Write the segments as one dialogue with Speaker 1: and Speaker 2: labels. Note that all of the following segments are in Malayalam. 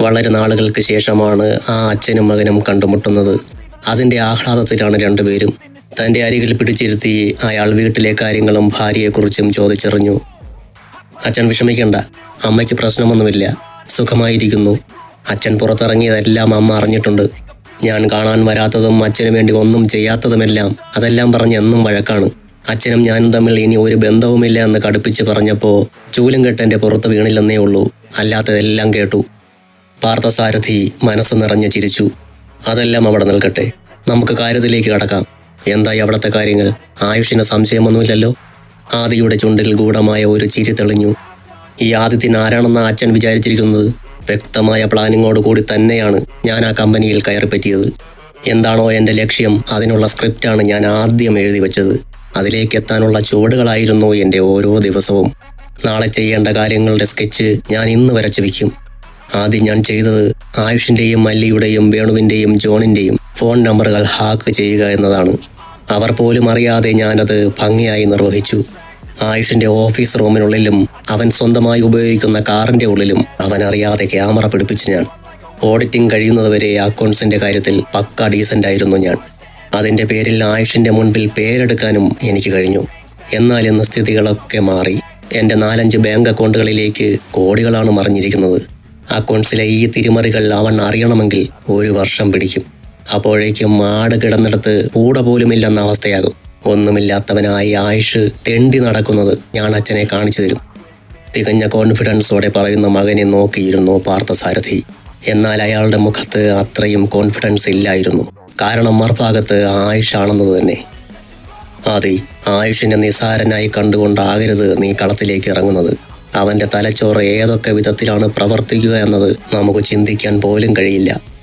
Speaker 1: വളരെ നാളുകൾക്ക് ശേഷമാണ് ആ അച്ഛനും മകനും കണ്ടുമുട്ടുന്നത്. അതിന്റെ ആഹ്ലാദത്തിലാണ് രണ്ടുപേരും. തന്റെ അരികിൽ പിടിച്ചിരുത്തി അയാൾ വീട്ടിലെ കാര്യങ്ങളും ഭാര്യയെക്കുറിച്ചും ചോദിച്ചറിഞ്ഞു. അച്ഛൻ വിഷമിക്കണ്ട. അമ്മയ്ക്ക് പ്രശ്നമൊന്നുമില്ല. സുഖമായിരിക്കുന്നു. അച്ഛൻ പുറത്തിറങ്ങിയതെല്ലാം അമ്മ അറിഞ്ഞിട്ടുണ്ട്. ഞാൻ കാണാൻ വരാത്തതും അച്ഛനു വേണ്ടി ഒന്നും ചെയ്യാത്തതുമെല്ലാം അതെല്ലാം പറഞ്ഞ് എന്നും വഴക്കാണ്. അച്ഛനും ഞാനും തമ്മിൽ ഇനി ഒരു ബന്ധവുമില്ല എന്ന് കടുപ്പിച്ച് പറഞ്ഞപ്പോ ചൂലും കെട്ടെന്റെ പുറത്ത് വീണില്ലെന്നേ ഉള്ളൂ. അല്ലാത്തതെല്ലാം കേട്ടു. പാർത്ഥസാരഥി മനസ്സ് നിറഞ്ഞ് ചിരിച്ചു. അതെല്ലാം അവിടെ നിൽക്കട്ടെ. നമുക്ക് കാര്യത്തിലേക്ക് കടക്കാം. എന്തായി അവിടുത്തെ കാര്യങ്ങൾ? ആയുഷിന് സംശയമൊന്നുമില്ലല്ലോ? ആദിയുടെ ചുണ്ടിൽ ഗൂഢമായ ഒരു ചിരി തെളിഞ്ഞു. ഈ ആദിത്യൻ ആരാണെന്ന് അച്ഛൻ വിചാരിച്ചിരിക്കുന്നത്? വ്യക്തമായ പ്ലാനിങ്ങോട് കൂടി തന്നെയാണ് ഞാൻ ആ കമ്പനിയിൽ കയറിപ്പറ്റിയത് എന്താണോ എന്റെ ലക്ഷ്യം അതിനുള്ള സ്ക്രിപ്റ്റാണ് ഞാൻ ആദ്യം എഴുതി വെച്ചത്. അതിലേക്ക് എത്താനുള്ള ചുവടുകളായിരുന്നു എന്റെ ഓരോ ദിവസവും. നാളെ ചെയ്യേണ്ട കാര്യങ്ങളുടെ സ്കെച്ച് ഞാൻ ഇന്ന് വരച്ചു വയ്ക്കും ആദ്യം ഞാൻ ചെയ്തത് ആയുഷിന്റെയും മല്ലിയുടെയും വേണുവിന്റെയും ജോണിന്റെയും ഫോൺ നമ്പറുകൾ ഹാക്ക് ചെയ്യുക എന്നതാണ്. അവർ പോലും അറിയാതെ ഞാനത് ഭംഗിയായി നിർവഹിച്ചു. ആയുഷിന്റെ ഓഫീസ് റൂമിനുള്ളിലും അവൻ സ്വന്തമായി ഉപയോഗിക്കുന്ന കാറിന്റെ ഉള്ളിലും അവൻ അറിയാതെ ക്യാമറ പിടിപ്പിച്ച് ഞാൻ. ഓഡിറ്റിംഗ് കഴിയുന്നതുവരെ അക്കൗണ്ട്സിന്റെ കാര്യത്തിൽ പക്ക ഡീസന്റ് ആയിരുന്നു ഞാൻ. അതിന്റെ പേരിൽ ആയുഷിന്റെ മുൻപിൽ പേരെടുക്കാനും എനിക്ക് കഴിഞ്ഞു. എന്നാൽ ഇന്ന് സ്ഥിതികളൊക്കെ മാറി. എന്റെ നാലഞ്ച് ബാങ്ക് അക്കൗണ്ടുകളിലേക്ക് കോടികളാണ് മറിഞ്ഞിരിക്കുന്നത്. അക്കൗണ്ട്സിലെ ഈ തിരിമറികൾ അവൻ അറിയണമെങ്കിൽ ഒരു വർഷം പിടിക്കും. അപ്പോഴേക്കും ആട് കിടന്നിടത്ത് കൂടെ പോലുമില്ലെന്ന അവസ്ഥയാകും. ഒന്നുമില്ലാത്തവനായി ആയുഷ് തെണ്ടി നടക്കുന്നത് ഞാൻ അച്ഛനെ കാണിച്ചു തരും. തികഞ്ഞ കോൺഫിഡൻസോടെ പറയുന്ന മകനെ നോക്കിയിരുന്നു പാർത്ഥസാരഥി. എന്നാൽ അയാളുടെ മുഖത്ത് അത്രയും കോൺഫിഡൻസ് ഇല്ലായിരുന്നു. കാരണം മറുഭാഗത്ത് ആയുഷാണെന്നത് തന്നെ. ആദി ആയുഷിനെ നിസാരനായി കണ്ടുകൊണ്ടാകരുത് നീ കളത്തിലേക്ക് ഇറങ്ങുന്നത്. അവന്റെ തലച്ചോറ് ഏതൊക്കെ വിധത്തിലാണ് പ്രവർത്തിക്കുക എന്നത് നമുക്ക് ചിന്തിക്കാൻ പോലും കഴിയില്ല.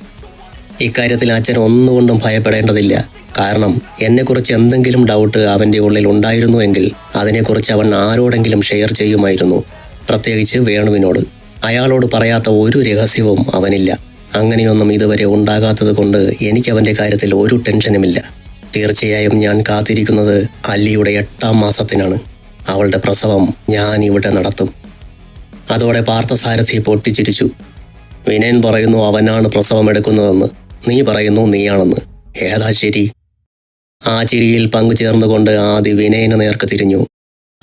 Speaker 1: ഇക്കാര്യത്തിൽ അച്ഛൻ ഒന്നുകൊണ്ടും ഭയപ്പെടേണ്ടതില്ല. കാരണം എന്നെക്കുറിച്ച് എന്തെങ്കിലും ഡൗട്ട് അവന്റെ ഉള്ളിൽ ഉണ്ടായിരുന്നുവെങ്കിൽ അതിനെക്കുറിച്ച് അവൻ ആരോടെങ്കിലും ഷെയർ ചെയ്യുമായിരുന്നു. പ്രത്യേകിച്ച് വേണുവിനോട്. അയാളോട് പറയാത്ത ഒരു രഹസ്യവും അവനില്ല. അങ്ങനെയൊന്നും ഇതുവരെ ഉണ്ടാകാത്തത് കൊണ്ട് എനിക്ക് കാര്യത്തിൽ ഒരു ടെൻഷനുമില്ല തീർച്ചയായും ഞാൻ കാത്തിരിക്കുന്നത് അല്ലിയുടെ എട്ടാം മാസത്തിനാണ്. അവളുടെ പ്രസവം ഞാൻ ഇവിടെ നടത്തും. അതോടെ പാർത്ഥസാരഥി പൊട്ടിച്ചിരിച്ചു. വിനയൻ പറയുന്നു അവനാണ് പ്രസവം എടുക്കുന്നതെന്ന്. നീ പറയുന്നു നീയാണെന്ന്. ഏതാ ശരി? ആ ചിരിയിൽ പങ്കുചേർന്നുകൊണ്ട് ആദി വിനയന് നേർക്ക് തിരിഞ്ഞു.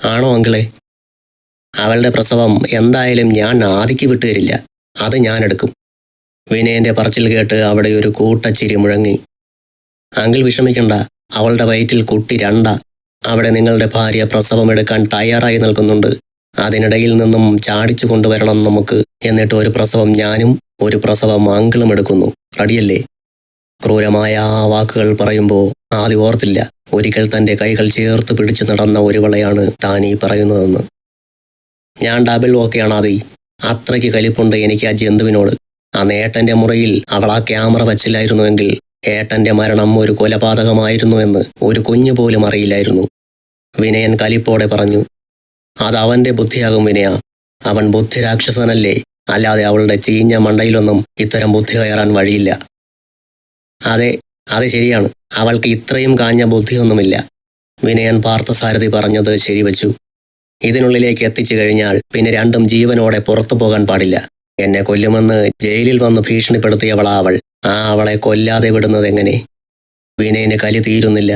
Speaker 1: ആണോ അങ്കിളെ? അവളുടെ പ്രസവം എന്തായാലും ഞാൻ ആദിക്ക് വിട്ടുതരില്ല അത് ഞാൻ എടുക്കും. വിനയന്റെ പറച്ചിൽ കേട്ട് അവിടെ ഒരു കൂട്ടച്ചിരി മുഴങ്ങി. അങ്കിൾ വിഷമിക്കണ്ട. അവളുടെ വയറ്റിൽ കുട്ടി രണ്ട. അവിടെ നിങ്ങളുടെ ഭാര്യ പ്രസവമെടുക്കാൻ തയ്യാറായി നിൽക്കുന്നുണ്ട്. അതിനിടയിൽ നിന്നും ചാടിച്ചു കൊണ്ടുവരണം നമുക്ക്. എന്നിട്ട് ഒരു പ്രസവം ഞാനും ഒരു പ്രസവ മാംഗളം എടുക്കുന്നു. റെഡിയല്ലേ ക്രൂരമായ ആ വാക്കുകൾ പറയുമ്പോൾ ആദ്യം ഓർത്തില്ല. ഒരിക്കൽ തന്റെ കൈകൾ ചേർത്ത് പിടിച്ചു നടന്ന ഒരുവളെയാണ് താൻ ഈ പറയുന്നതെന്ന്. ഞാൻ ഡബിൾ ഓക്കെയാണ് ആദി. അത്രയ്ക്ക് കലിപ്പുണ്ട് എനിക്ക് ആ ജന്തുവിനോട്. ആ നേട്ടന്റെ മുറിയിൽ അവൾ ആ ക്യാമറ വച്ചില്ലായിരുന്നുവെങ്കിൽ ഏട്ടന്റെ മരണം ഒരു കൊലപാതകമായിരുന്നു എന്ന് ഒരു കുഞ്ഞു പോലും അറിയില്ലായിരുന്നു. വിനയൻ കലിപ്പോടെ പറഞ്ഞു അത് അവന്റെ ബുദ്ധിയാകും വിനയ. അവൻ ബുദ്ധിരാക്ഷസനല്ലേ അല്ലാതെ അവളുടെ ചീഞ്ഞ മണ്ടയിലൊന്നും ഇത്തരം ബുദ്ധി കയറാൻ വഴിയില്ല. അതെ അത് ശരിയാണ്. അവൾക്ക് ഇത്രയും കാഞ്ഞ ബുദ്ധിയൊന്നുമില്ല. വിനയൻ പാർത്ഥസാരഥി പറഞ്ഞത് ശരിവച്ചു. ഇതിനുള്ളിലേക്ക് എത്തിച്ചു കഴിഞ്ഞാൽ പിന്നെ രണ്ടും ജീവനോടെ പുറത്തു പോകാൻ പാടില്ല. എന്നെ കൊല്ലുമെന്ന് ജയിലിൽ വന്ന് ഭീഷണിപ്പെടുത്തിയവളാ അവൾ. ആ അവളെ കൊല്ലാതെ വിടുന്നത് എങ്ങനെ? വിനയന് കലി തീരുന്നില്ല.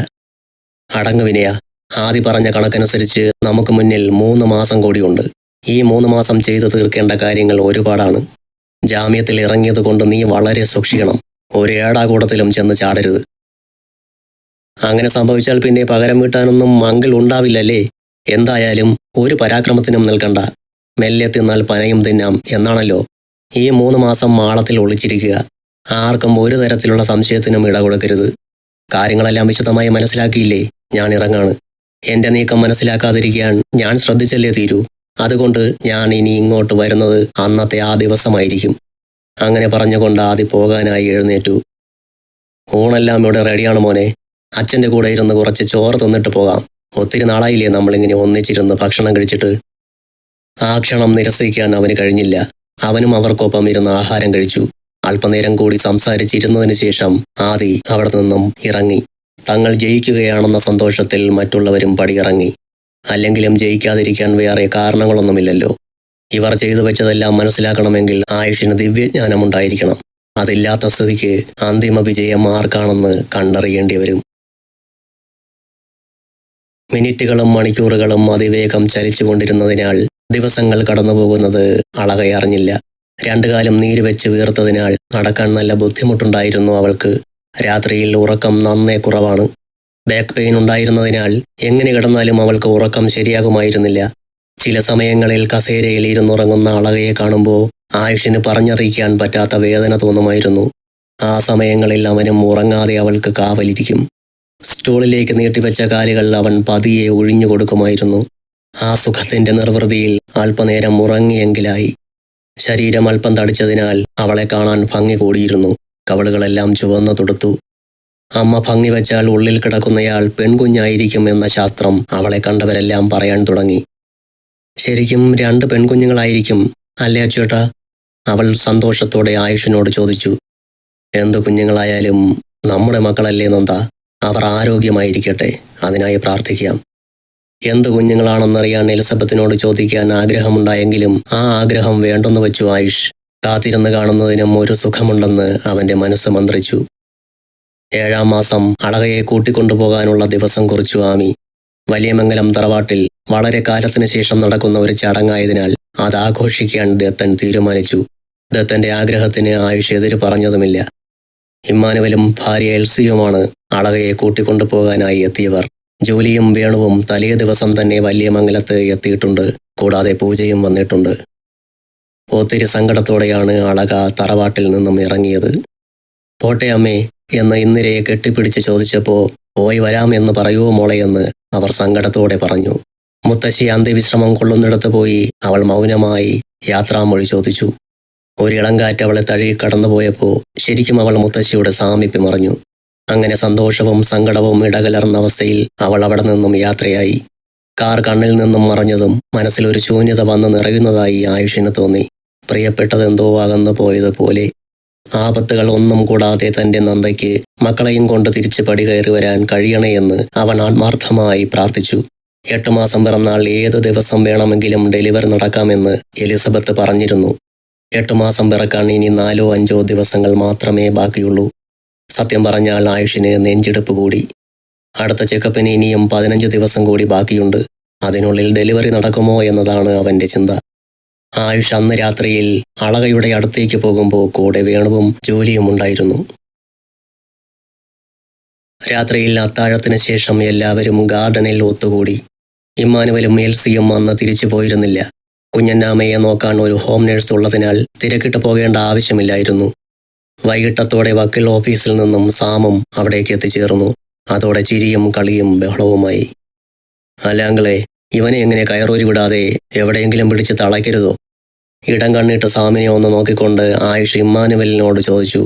Speaker 1: അടങ്ങ് വിനയ ആദി പറഞ്ഞ കണക്കനുസരിച്ച് നമുക്ക് മുന്നിൽ മൂന്ന് മാസം കൂടിയുണ്ട്. ഈ മൂന്ന് മാസം ചെയ്തു തീർക്കേണ്ട കാര്യങ്ങൾ ഒരുപാടാണ്. ജാമ്യത്തിൽ ഇറങ്ങിയതുകൊണ്ട് നീ വളരെ സൂക്ഷിക്കണം. ഒരു ഏടാകൂടത്തിലും ചെന്ന് ചാടരുത്. അങ്ങനെ സംഭവിച്ചാൽ പിന്നെ പകരം വീട്ടാനൊന്നും അങ്കിൾ ഉണ്ടാവില്ലല്ലേ? എന്തായാലും ഒരു പരാക്രമത്തിനും നിൽക്കണ്ട. മെല്ലെ തിന്നാൽ പനയും തിന്നാം എന്നാണല്ലോ. ഈ മൂന്ന് മാസം മാളത്തിൽ ഒളിച്ചിരിക്കുക. ആർക്കും ഒരു തരത്തിലുള്ള സംശയത്തിനും ഇട കൊടുക്കരുത്. കാര്യങ്ങളെല്ലാം വിശദമായി മനസ്സിലാക്കിയില്ലേ? ഞാൻ ഇറങ്ങാണ്. എന്റെ നീക്കം മനസ്സിലാക്കാതിരിക്കാൻ ഞാൻ ശ്രദ്ധിച്ചല്ലേ തീരൂ? അതുകൊണ്ട് ഞാൻ ഇനി ഇങ്ങോട്ട് വരുന്നത് അന്നത്തെ ആ ദിവസമായിരിക്കും. അങ്ങനെ പറഞ്ഞുകൊണ്ട് ആദ്യ പോകാനായി എഴുന്നേറ്റു. ഊണെല്ലാം ഇവിടെ റെഡിയാണ് മോനെ. അച്ഛന്റെ കൂടെ ഇരുന്ന് കുറച്ച് ചോറ് തിന്നിട്ട് പോകാം. ഒത്തിരി നാളായില്ലേ നമ്മളിങ്ങനെ ഒന്നിച്ചിരുന്ന് ഭക്ഷണം കഴിച്ചിട്ട്. ആ ക്ഷണം നിരസിക്കാൻ അവന് കഴിഞ്ഞില്ല. അവനും അവർക്കൊപ്പം ഇരുന്ന് ആഹാരം കഴിച്ചു. അല്പനേരം കൂടി സംസാരിച്ചിരുന്നതിന് ശേഷം ആദി അവിടെ നിന്നും ഇറങ്ങി. തങ്ങൾ ജയിക്കുകയാണെന്ന സന്തോഷത്തിൽ മറ്റുള്ളവരും പടിയിറങ്ങി. അല്ലെങ്കിലും ജയിക്കാതിരിക്കാൻ വേറെ കാരണങ്ങളൊന്നുമില്ലല്ലോ. ഇവർ ചെയ്തു വെച്ചതെല്ലാം മനസ്സിലാക്കണമെങ്കിൽ ആയുഷിന് ദിവ്യജ്ഞാനമുണ്ടായിരിക്കണം. അതില്ലാത്ത സ്ഥിതിക്ക് അന്തിമ വിജയം ആർക്കാണെന്ന് കണ്ടറിയേണ്ടി വരും. മിനിറ്റുകളും മണിക്കൂറുകളും അതിവേഗം ചലിച്ചുകൊണ്ടിരുന്നതിനാൽ ദിവസങ്ങൾ കടന്നുപോകുന്നത് അളകയറിഞ്ഞില്ല. രണ്ടു കാലം നീര് വെച്ച് വീർത്തതിനാൽ നടക്കാൻ നല്ല ബുദ്ധിമുട്ടുണ്ടായിരുന്നു അവൾക്ക്. രാത്രിയിൽ ഉറക്കം നന്നേ കുറവാണ്. ബാക്ക് പെയിൻ ഉണ്ടായിരുന്നതിനാൽ എങ്ങനെ കിടന്നാലും അവൾക്ക് ഉറക്കം ശരിയാകുമായിരുന്നില്ല. ചില സമയങ്ങളിൽ കസേരയിൽ ഇരുന്നുറങ്ങുന്ന അളകയെ കാണുമ്പോൾ ആയുഷിന് പറഞ്ഞറിയിക്കാൻ പറ്റാത്ത വേദന തോന്നുമായിരുന്നു. ആ സമയങ്ങളിൽ അവനും ഉറങ്ങാതെ അവൾക്ക് കാവലിരിക്കും. സ്റ്റൂളിലേക്ക് നീട്ടിവെച്ച കാലുകൾ അവൻ പതിയെ ഒഴിഞ്ഞു കൊടുക്കുമായിരുന്നു. ആ സുഖത്തിന്റെ നിർവൃതിയിൽ അല്പനേരം ഉറങ്ങിയെങ്കിലായി. ശരീരം അല്പം തടിച്ചതിനാൽ അവളെ കാണാൻ ഭംഗി കൂടിയിരുന്നു. കവളുകളെല്ലാം ചുവന്നു തുടുത്തു. അമ്മ ഭംഗി വെച്ചാൽ ഉള്ളിൽ കിടക്കുന്നയാൾ പെൺകുഞ്ഞായിരിക്കും എന്ന ശാസ്ത്രം അവളെ കണ്ടവരെല്ലാം പറയാൻ തുടങ്ങി. ശരിക്കും രണ്ട് പെൺകുഞ്ഞുങ്ങളായിരിക്കും അല്ലേ അച്ചേട്ടാ? അവൾ സന്തോഷത്തോടെ ആയുഷിനോട് ചോദിച്ചു. എന്ത് കുഞ്ഞുങ്ങളായാലും നമ്മുടെ മക്കളല്ലേ നന്ദ? അവർ ആരോഗ്യമായിരിക്കട്ടെ അതിനായി പ്രാർത്ഥിക്കാം. എന്ത് കുഞ്ഞുങ്ങളാണെന്നറിയാൻ എലിസബത്തിനോട് ചോദിക്കാൻ ആഗ്രഹമുണ്ടായെങ്കിലും ആ ആഗ്രഹം വേണ്ടെന്ന് വെച്ചു ആയുഷ്. കാത്തിരുന്ന് കാണുന്നതിനും ഒരു സുഖമുണ്ടെന്ന് അവന്റെ മനസ്സ് മന്ത്രിച്ചു. ഏഴാം മാസം അളകയെ കൂട്ടിക്കൊണ്ടുപോകാനുള്ള ദിവസം കുറിച്ചു ആമി. വലിയമംഗലം തറവാട്ടിൽ വളരെ കാലത്തിന് ശേഷം നടക്കുന്ന ഒരു ചടങ്ങായതിനാൽ അത് ആഘോഷിക്കാൻ ദത്തൻ തീരുമാനിച്ചു. ദത്തന്റെ ആഗ്രഹത്തിന് ആയുഷ് എതിര് പറഞ്ഞതുമില്ല. ഇമ്മാനുവലും ഭാര്യ എൽസിയുമാണ് അളകയെ കൂട്ടിക്കൊണ്ടുപോകാനായി എത്തിയവർ. ജോലിയും വേണുവും തലേ ദിവസം തന്നെ വലിയമംഗലത്ത് എത്തിയിട്ടുണ്ട്. കൂടാതെ പൂജയും വന്നിട്ടുണ്ട്. ഒത്തിരി സങ്കടത്തോടെയാണ് അളക തറവാട്ടിൽ നിന്നും ഇറങ്ങിയത്. പോട്ടെ അമ്മേ. എന്ന് ഇന്ദിരയെ കെട്ടിപ്പിടിച്ച് ചോദിച്ചപ്പോ പോയി വരാമെന്ന് പറയൂ മോളെയെന്ന് അവർ സങ്കടത്തോടെ പറഞ്ഞു. മുത്തശ്ശി അന്ത്യവിശ്രമം കൊള്ളുന്നിടത്ത് പോയി അവൾ മൗനമായി യാത്രാമൊഴി ചോദിച്ചു. ഒരു ഇളങ്കാറ്റ് അവളെ തഴുകി കടന്നുപോയപ്പോ ശരിക്കും അവൾ മുത്തശ്ശിയുടെ സാമീപ്യം അറിഞ്ഞു. അങ്ങനെ സന്തോഷവും സങ്കടവും ഇടകലർന്ന അവസ്ഥയിൽ അവൾ അവിടെ നിന്നും യാത്രയായി. കാർ കണ്ണിൽ നിന്നും മറഞ്ഞതും മനസ്സിലൊരു ശൂന്യത വന്ന് നിറയുന്നതായി ആയുഷിന് തോന്നി. പ്രിയപ്പെട്ടതെന്തോ അകന്നു പോയതുപോലെ ആപത്തുകൾ ഒന്നും കൂടാതെ തന്റെ നന്ദയ്ക്ക് മക്കളെയും കൊണ്ട് തിരിച്ച് പടി കയറി വരാൻ കഴിയണേയെന്ന് അവൻ ആത്മാർത്ഥമായി പ്രാർത്ഥിച്ചു. എട്ട് മാസം പിറന്നാൾ ഏത് ദിവസം വേണമെങ്കിലും ഡെലിവറി നടക്കാമെന്ന് എലിസബത്ത് പറഞ്ഞിരുന്നു. എട്ട് മാസം പിറക്കാൻ ഇനി നാലോ അഞ്ചോ ദിവസങ്ങൾ മാത്രമേ ബാക്കിയുള്ളൂ. സത്യം പറഞ്ഞാൽ ആയുഷിന് നെഞ്ചെടുപ്പ് കൂടി. അടുത്ത ചെക്കപ്പിന് ഇനിയും പതിനഞ്ച് ദിവസം കൂടി ബാക്കിയുണ്ട്. അതിനുള്ളിൽ ഡെലിവറി നടക്കുമോ എന്നതാണ് അവന്റെ ചിന്ത. ആയുഷ് അന്ന് രാത്രിയിൽ അളകയുടെ അടുത്തേക്ക് പോകുമ്പോൾ കൂടെ വേണുവും ജോലിയും ഉണ്ടായിരുന്നു. രാത്രിയിൽ അത്താഴത്തിന് ശേഷം എല്ലാവരും ഗാർഡനിൽ ഒത്തുകൂടി. ഇമ്മാനുവലും എൽസിയും അന്ന് തിരിച്ചു പോയിരുന്നില്ല. കുഞ്ഞന്നാമയെ നോക്കാൻ ഒരു ഹോം നേഴ്സ് ഉള്ളതിനാൽ തിരക്കിട്ട് പോകേണ്ട ആവശ്യമില്ലായിരുന്നു. വൈകിട്ടത്തോടെ വക്കീൽ ഓഫീസിൽ നിന്നും സാമും അവിടേക്ക് എത്തിച്ചേർന്നു. അതോടെ ചിരിയും കളിയും ബഹളവുമായി. അല്ലാങ്കളെ ഇവനെ എങ്ങനെ കയറൂരി വിടാതെ എവിടെയെങ്കിലും പിടിച്ച് തളയ്ക്കരുതോ? ഇടം കണ്ണിട്ട് സാമിനെ ഒന്ന് നോക്കിക്കൊണ്ട് ആയുഷ് ഇമ്മാനുവലിനോട് ചോദിച്ചു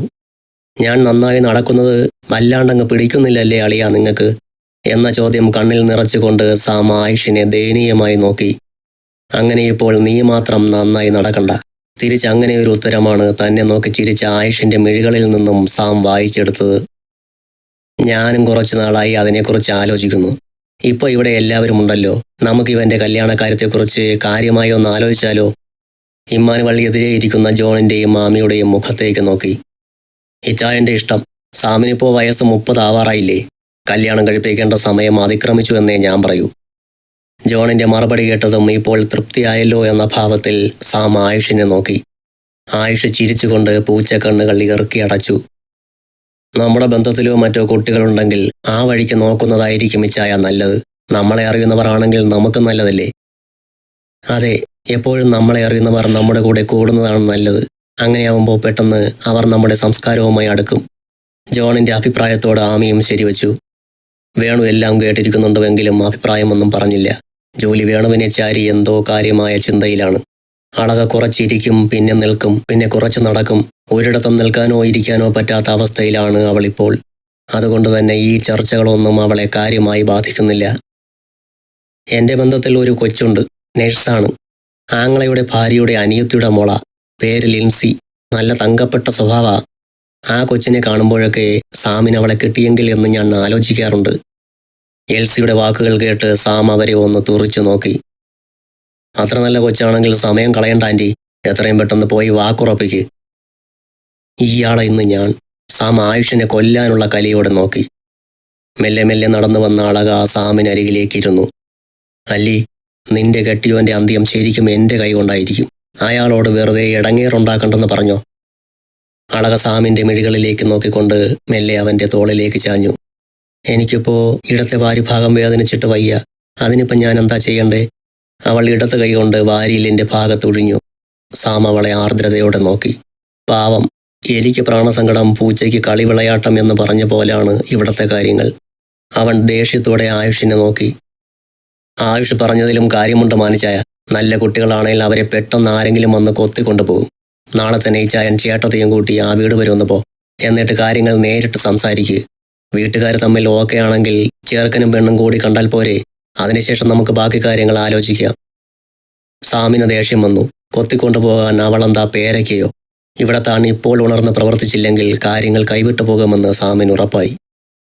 Speaker 1: ഞാൻ നന്നായി നടക്കുന്നത് വല്ലാണ്ടങ്ങ് പിടിക്കുന്നില്ലല്ലേ അളിയ നിങ്ങൾക്ക് എന്ന ചോദ്യം കണ്ണിൽ നിറച്ചുകൊണ്ട് സാം ആയുഷിനെ ദയനീയമായി നോക്കി. അങ്ങനെ ഇപ്പോൾ നീ മാത്രം നന്നായി നടക്കണ്ട. തിരിച്ച് അങ്ങനെ ഒരു ഉത്തരമാണ് തന്നെ നോക്കി ചിരിച്ച ആയുഷിന്റെ മിഴികളിൽ നിന്നും സാം വായിച്ചെടുത്തത്. ഞാനും കുറച്ചു നാളായി അതിനെക്കുറിച്ച് ആലോചിക്കുന്നു. ഇപ്പൊ ഇവിടെ എല്ലാവരും ഉണ്ടല്ലോ. നമുക്ക് ഇവന്റെ കല്യാണ കാര്യത്തെക്കുറിച്ച് കാര്യമായി ഒന്ന് ആലോചിച്ചാലോ? ഇമ്മാനുവൾ എതിരെ ഇരിക്കുന്ന ജോണിന്റെയും മാമിയുടെയും മുഖത്തേക്ക് നോക്കി. ഇച്ചായന്റെ ഇഷ്ടം സാമിനിപ്പോ വയസ്സ് മുപ്പതാവാറായില്ലേ? കല്യാണം കഴിപ്പിക്കേണ്ട സമയം അതിക്രമിച്ചു എന്നേ ഞാൻ പറയൂ. ജോണിന്റെ മറുപടി കേട്ടതും ഇപ്പോൾ തൃപ്തിയായല്ലോ എന്ന ഭാവത്തിൽ സാം ആയുഷിനെ നോക്കി. ആയുഷ് ചിരിച്ചുകൊണ്ട് പൂച്ച പൂച്ചക്കണ്ണുകൾ ഇറക്കി അടച്ചു. നമ്മുടെ ബന്ധത്തിലോ മറ്റോ കുട്ടികളുണ്ടെങ്കിൽ ആ വഴിക്ക് നോക്കുന്നതായിരിക്കും ഇച്ചായ നല്ലത്. നമ്മളെ അറിയുന്നവർ ആണെങ്കിൽ നമുക്ക് നല്ലതല്ലേ? അതെ എപ്പോഴും നമ്മളെ അറിയുന്നവർ നമ്മുടെ കൂടെ കൂടുന്നതാണ് നല്ലത്. അങ്ങനെയാവുമ്പോൾ പെട്ടെന്ന് അവർ നമ്മുടെ സംസ്കാരവുമായി അടുക്കും. ജോണിന്റെ അഭിപ്രായത്തോട് ആമിയും ശരിവച്ചു. വേണു എല്ലാം കേട്ടിരിക്കുന്നുണ്ടുവെങ്കിലും അഭിപ്രായമൊന്നും പറഞ്ഞില്ല. ജോലി വേണുവിനെ ചാരി എന്തോ കാര്യമായ ചിന്തയിലാണ്. അളക കുറച്ചിരിക്കും പിന്നെ നിൽക്കും പിന്നെ കുറച്ച് നടക്കും. ഒരിടത്തും നിൽക്കാനോ ഇരിക്കാനോ പറ്റാത്ത അവസ്ഥയിലാണ് അവളിപ്പോൾ. അതുകൊണ്ട് തന്നെ ഈ ചർച്ചകളൊന്നും അവളെ കാര്യമായി ബാധിക്കുന്നില്ല. എന്റെ ബന്ധത്തിൽ ഒരു കൊച്ചുണ്ട്. നഴ്സാണ്. ആങ്ങളയുടെ ഭാര്യയുടെ അനിയത്തിയുടെ മോള. പേര് ലിൻസി. നല്ല തങ്കപ്പെട്ട സ്വഭാവ. ആ കൊച്ചിനെ കാണുമ്പോഴൊക്കെ സാമിന് അവളെ കിട്ടിയെങ്കിൽ എന്ന് ഞാൻ ആലോചിക്കാറുണ്ട്. എൽസിയുടെ വാക്കുകൾ കേട്ട് സാം അവരെ ഒന്ന് തുറിച്ചു നോക്കി. അത്ര നല്ല കൊച്ചാണെങ്കിൽ സമയം കളയണ്ട ആന്റി എത്രയും പെട്ടെന്ന് പോയി വാക്കുറപ്പിക്ക്. ഇയാളെ ഇന്ന് ഞാൻ. സാം ആയുഷിനെ കൊല്ലാനുള്ള കലിയോടെ നോക്കി. മെല്ലെ മെല്ലെ നടന്നു വന്ന അളക സാമിനരികിലേക്കിരുന്നു അല്ലി നിന്റെ കെട്ടിയോന്റെ അന്ത്യം ശരിക്കും എന്റെ കൈകൊണ്ടായിരിക്കും അയാളോട് വെറുതെ ഇടങ്ങേറുണ്ടാക്കണ്ടെന്ന് പറഞ്ഞോ? അളകസാമിന്റെ മിഴികളിലേക്ക് നോക്കിക്കൊണ്ട് മെല്ലെ അവന്റെ തോളിലേക്ക് ചാഞ്ഞു. എനിക്കിപ്പോ ഇടത്തെ വാരിഭാഗം വേദനിച്ചിട്ട് വയ്യ. അതിനിപ്പം ഞാൻ എന്താ ചെയ്യണ്ടേ? അവൾ ഇടത്ത് കൈകൊണ്ട് വാരിയിലിന്റെ ഭാഗത്തൊഴിഞ്ഞു. സാം അവളെ ആർദ്രതയോടെ നോക്കി. പാവം എലിക്ക് പ്രാണസങ്കടം പൂച്ചയ്ക്ക് കളിവിളയാട്ടം എന്ന് പറഞ്ഞ പോലാണ് ഇവിടത്തെ കാര്യങ്ങൾ. അവൻ ദേഷ്യത്തോടെ ആയുഷിനെ നോക്കി. ആയുഷ് പറഞ്ഞതിലും കാര്യമുണ്ട് മാനിച്ചായ. നല്ല കുട്ടികളാണെങ്കിൽ അവരെ പെട്ടെന്ന് ആരെങ്കിലും വന്ന് കൊത്തിക്കൊണ്ടുപോകും. നാളെ തന്നെ ഈ ചായൻ ചേട്ടത്തെയും കൂട്ടി ആ വീട് വരെ ഒന്ന് പോ. എന്നിട്ട് കാര്യങ്ങൾ നേരിട്ട് സംസാരിക്കുക വീട്ടുകാർ തമ്മിൽ ഓക്കെ ആണെങ്കിൽ ചേർക്കനും പെണ്ണും കൂടി കണ്ടാൽ പോരെ. അതിനുശേഷം നമുക്ക് ബാക്കി കാര്യങ്ങൾ ആലോചിക്കാം. സാമിന് ദേഷ്യം വന്നു. കൊത്തിക്കൊണ്ടുപോകാൻ അവളെന്താ പേരയ്ക്കയോ? ഇവിടെ താൻ ഇപ്പോൾ ഉണർന്ന് പ്രവർത്തിച്ചില്ലെങ്കിൽ കാര്യങ്ങൾ കൈവിട്ടു പോകുമെന്ന് സാമിന് ഉറപ്പായി.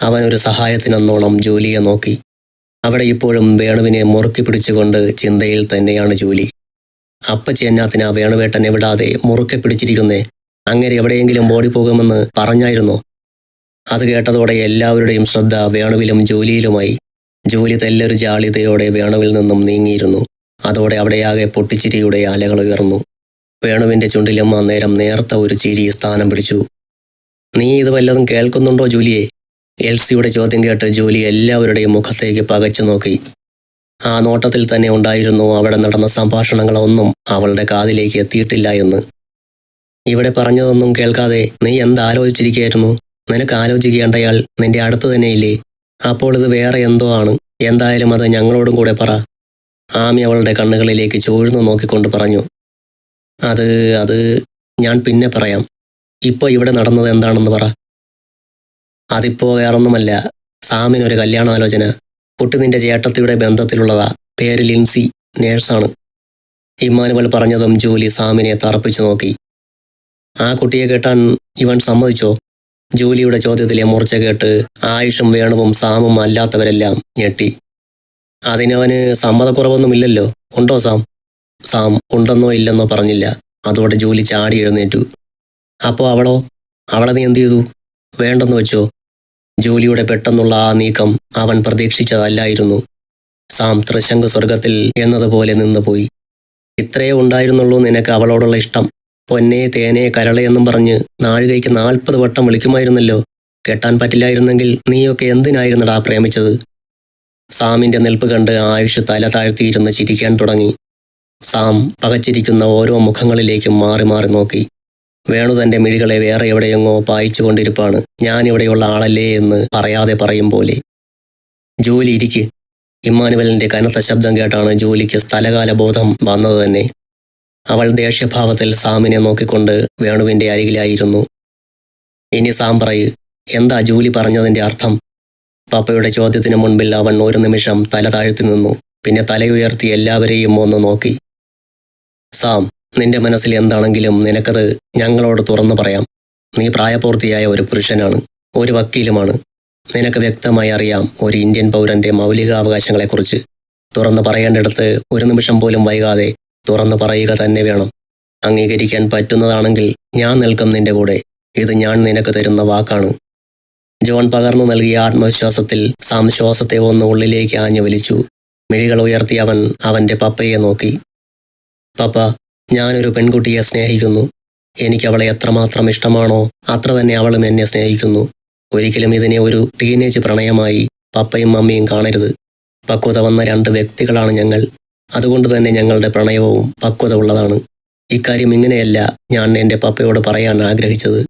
Speaker 1: അവൻ ഒരു സഹായത്തിനെന്നോണം ജോലിയെ നോക്കി. അവിടെ ഇപ്പോഴും വേണുവിനെ മുറുക്കി പിടിച്ചുകൊണ്ട് ചിന്തയിൽ തന്നെയാണ് ജോലി. അപ്പച്ചി എന്നാത്തിനാ വേണുവേട്ടനെ വിടാതെ മുറുക്കി പിടിച്ചിരിക്കുന്നേ? അങ്ങനെ എവിടെയെങ്കിലും ഓടിപ്പോകുമെന്ന് പറഞ്ഞായിരുന്നോ? അത് കേട്ടതോടെ എല്ലാവരുടെയും ശ്രദ്ധ വേണുവിലും ജോലിയിലുമായി. ജോലി തെല്ലൊരു ജാളിതയോടെ വേണുവിൽ നിന്നും നീങ്ങിയിരുന്നു. അതോടെ അവിടെയാകെ പൊട്ടിച്ചിരിയുടെ അലകൾ ഉയർന്നു. വേണുവിന്റെ ചുണ്ടിലും അന്നേരം നേർത്ത ഒരു ചിരി സ്ഥാനം പിടിച്ചു. നീ ഇത് വല്ലതും കേൾക്കുന്നുണ്ടോ ജൂലിയെ? എൽസിയുടെ ചോദ്യം കേട്ട് ജൂലി എല്ലാവരുടെയും മുഖത്തേക്ക് പകച്ചു നോക്കി. ആ നോട്ടത്തിൽ തന്നെ ഉണ്ടായിരുന്നു അവിടെ നടന്ന സംഭാഷണങ്ങളൊന്നും അവളുടെ കാതിലേക്ക് എത്തിയിട്ടില്ല എന്ന്. ഇവിടെ പറഞ്ഞതൊന്നും കേൾക്കാതെ നീ എന്താലോചിച്ചിരിക്കുകയായിരുന്നു? നിനക്ക് ആലോചിക്കേണ്ടയാൾ നിന്റെ അടുത്ത് തന്നെയില്ലേ? അപ്പോൾ ഇത് വേറെ എന്തോ ആണ്. എന്തായാലും അത് ഞങ്ങളോടും കൂടെ പറ. ആമി അവളുടെ കണ്ണുകളിലേക്ക് ചൂഴ്ന്നു നോക്കിക്കൊണ്ട് പറഞ്ഞു. അത് അത് ഞാൻ പിന്നെ പറയാം. ഇപ്പോൾ ഇവിടെ നടന്നത് എന്താണെന്ന് പറ. അതിപ്പോ വേറൊന്നുമല്ല. സാമിനൊരു കല്യാണാലോചന. കുട്ടി നിന്റെ ചേട്ടത്തിയുടെ ബന്ധത്തിലുള്ളതാ. പേര് ലിൻസി. നേഴ്സാണ്. ഇമ്മാനുവൽ പറഞ്ഞതും ജൂലി സാമിനെ തറപ്പിച്ചു നോക്കി. ആ കുട്ടിയെ കേട്ടാൻ ഇവൻ സമ്മതിച്ചോ? ജൂലിയുടെ ചോദ്യത്തിലെ മുറിച്ച കേട്ട് ആയുഷും വേണുവും സാമും അല്ലാത്തവരെല്ലാം ഞെട്ടി. അതിനവന് സമ്മതക്കുറവൊന്നുമില്ലല്ലോ. ഉണ്ടോ സാം? സാം ഉണ്ടെന്നോ ഇല്ലെന്നോ പറഞ്ഞില്ല. അതോടെ ജൂലി ചാടി എഴുന്നേറ്റു. അപ്പോ അവളോ? അവളെ നീ എന്ത് ചെയ്തു? വേണ്ടെന്ന് വെച്ചോ? ജൂലിയുടെ പെട്ടെന്നുള്ള ആ നീക്കം അവൻ പ്രതീക്ഷിച്ചതല്ലായിരുന്നു. സാം തൃശങ്ക് സ്വർഗത്തിൽ എന്നതുപോലെ നിന്നുപോയി. ഇത്രയേ ഉണ്ടായിരുന്നുള്ളൂ നിനക്ക് അവളോടുള്ള ഇഷ്ടം. പൊന്നെ തേനെ കരളയെന്നും പറഞ്ഞ് നാഴികയ്ക്ക് നാൽപ്പത് വട്ടം വിളിക്കുമായിരുന്നല്ലോ. കെട്ടാൻ പറ്റില്ലായിരുന്നെങ്കിൽ നീയൊക്കെ എന്തിനായിരുന്നടാ പ്രേമിച്ചത്? സാമിന്റെ നിൽപ്പ് കണ്ട് ആയുഷ് തല താഴ്ത്തിയിരുന്ന് ചിരിക്കാൻ തുടങ്ങി. സാം പകച്ചിരിക്കുന്ന ഓരോ മുഖങ്ങളിലേക്കും മാറി മാറി നോക്കി. വേണു തന്റെ മിഴികളെ വേറെ എവിടെയെങ്ങോ പായിച്ചു കൊണ്ടിരിപ്പാണ്. ഞാനിവിടെയുള്ള ആളല്ലേ എന്ന് പറയാതെ പറയും പോലെ. ജോലി ഇരിക്ക്. ഇമ്മാനുവലിന്റെ കനത്ത ശബ്ദം കേട്ടാണ് ജോലിക്ക് സ്ഥലകാല ബോധം വന്നത് തന്നെ. അവൾ ദേഷ്യഭാവത്തിൽ സാമിനെ നോക്കിക്കൊണ്ട് വേണുവിന്റെ അരികിലായിരുന്നു. ഇനി സാം പറയ് എന്താ ജോലി പറഞ്ഞതിന്റെ അർത്ഥം? പപ്പയുടെ ചോദ്യത്തിന് മുൻപിൽ അവൻ ഒരു നിമിഷം തല താഴ്ത്തി നിന്നു. പിന്നെ തലയുയർത്തി എല്ലാവരെയും ഒന്ന് നോക്കി. സാം നിന്റെ മനസ്സിൽ എന്താണെങ്കിലും നിനക്കത് ഞങ്ങളോട് തുറന്നു പറയാം. നീ പ്രായപൂർത്തിയായ ഒരു പുരുഷനാണ് ഒരു വക്കീലുമാണ്. നിനക്ക് വ്യക്തമായി അറിയാം ഒരു ഇന്ത്യൻ പൗരന്റെ മൗലികാവകാശങ്ങളെക്കുറിച്ച്. തുറന്നു പറയേണ്ടിടത്ത് ഒരു നിമിഷം പോലും വൈകാതെ തുറന്നു പറയുക തന്നെ വേണം. അംഗീകരിക്കാൻ പറ്റുന്നതാണെങ്കിൽ ഞാൻ നിൽക്കും നിന്റെ കൂടെ. ഇത് ഞാൻ നിനക്ക് തരുന്ന വാക്കാണ്. ജോൺ പകർന്നു നൽകിയ ആത്മവിശ്വാസത്തിൽ സാം ശ്വാസത്തെ ഒന്ന് ഉള്ളിലേക്ക് ആഞ്ഞു വലിച്ചു മിഴികൾ ഉയർത്തി അവൻ അവന്റെ പപ്പയെ നോക്കി. പപ്പ ഞാനൊരു പെൺകുട്ടിയെ സ്നേഹിക്കുന്നു. എനിക്ക് അവളെ എത്രമാത്രം ഇഷ്ടമാണോ അത്ര തന്നെ അവളും എന്നെ സ്നേഹിക്കുന്നു. ഒരിക്കലും ഇതിനെ ഒരു ടീനേജ് പ്രണയമായി പപ്പയും മമ്മിയും കാണരുത്. പക്വത വന്ന രണ്ട് വ്യക്തികളാണ് ഞങ്ങൾ. അതുകൊണ്ട് തന്നെ ഞങ്ങളുടെ പ്രണയവും പക്വത ഉള്ളതാണ് ഇക്കാര്യം ഇങ്ങനെയല്ല ഞാൻ എന്റെ പപ്പയോട് പറയാൻ ആഗ്രഹിച്ചത്.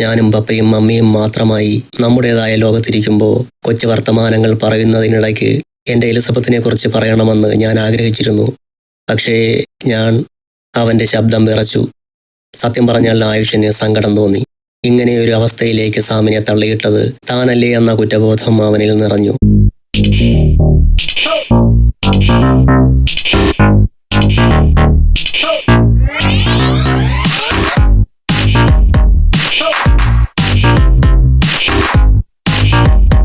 Speaker 1: ഞാനും പപ്പയും മമ്മിയും മാത്രമായി നമ്മുടേതായ ലോകത്തിരിക്കുമ്പോൾ കൊച്ചു വർത്തമാനങ്ങൾ പറയുന്നതിനിടയ്ക്ക് എന്റെ എലിസബത്തിനെക്കുറിച്ച് പറയണമെന്ന് ഞാൻ ആഗ്രഹിച്ചിരുന്നു. പക്ഷേ ഞാൻ അവന്റെ ശബ്ദം വിറച്ചു. സത്യം പറഞ്ഞാൽ ആയുഷിന് സങ്കടം തോന്നി. ഇങ്ങനെയൊരു അവസ്ഥയിലേക്ക് സാമിനെ തള്ളിയിട്ടത് താനല്ലേ എന്ന കുറ്റബോധം അവനിൽ നിറഞ്ഞു.